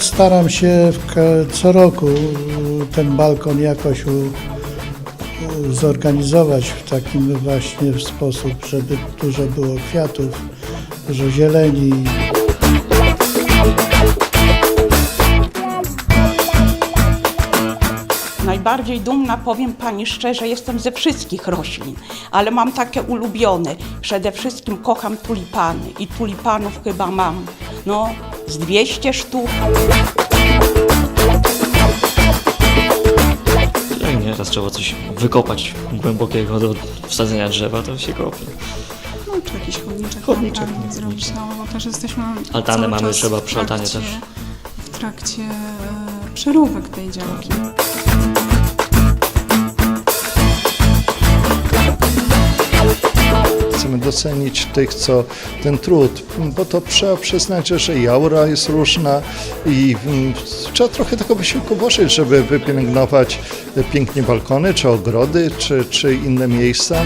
Staram się co roku ten balkon jakoś u, zorganizować w takim właśnie sposób, żeby dużo było kwiatów, dużo zieleni. Najbardziej dumna, powiem Pani szczerze, jestem ze wszystkich roślin, ale mam takie ulubione. Przede wszystkim kocham tulipany i tulipanów chyba mam, no, z 200 sztuk. Jak nie, raz trzeba coś wykopać głębokiego do wsadzenia drzewa, to się kopie. No, czy jakiś chodniczek, Chodniczek, tam nie, zrobić, no, bo też jesteśmy Altany cały mamy, czas trzeba w przy altanie trakcie- też. W trakcie e, przeróbek tej działki. Chcemy docenić tych, co ten trud, bo to trzeba przyznać, że i aura jest różna i mm, trzeba trochę tego wysiłku włożyć, żeby wypielęgnować pięknie balkony, czy ogrody, czy, czy inne miejsca.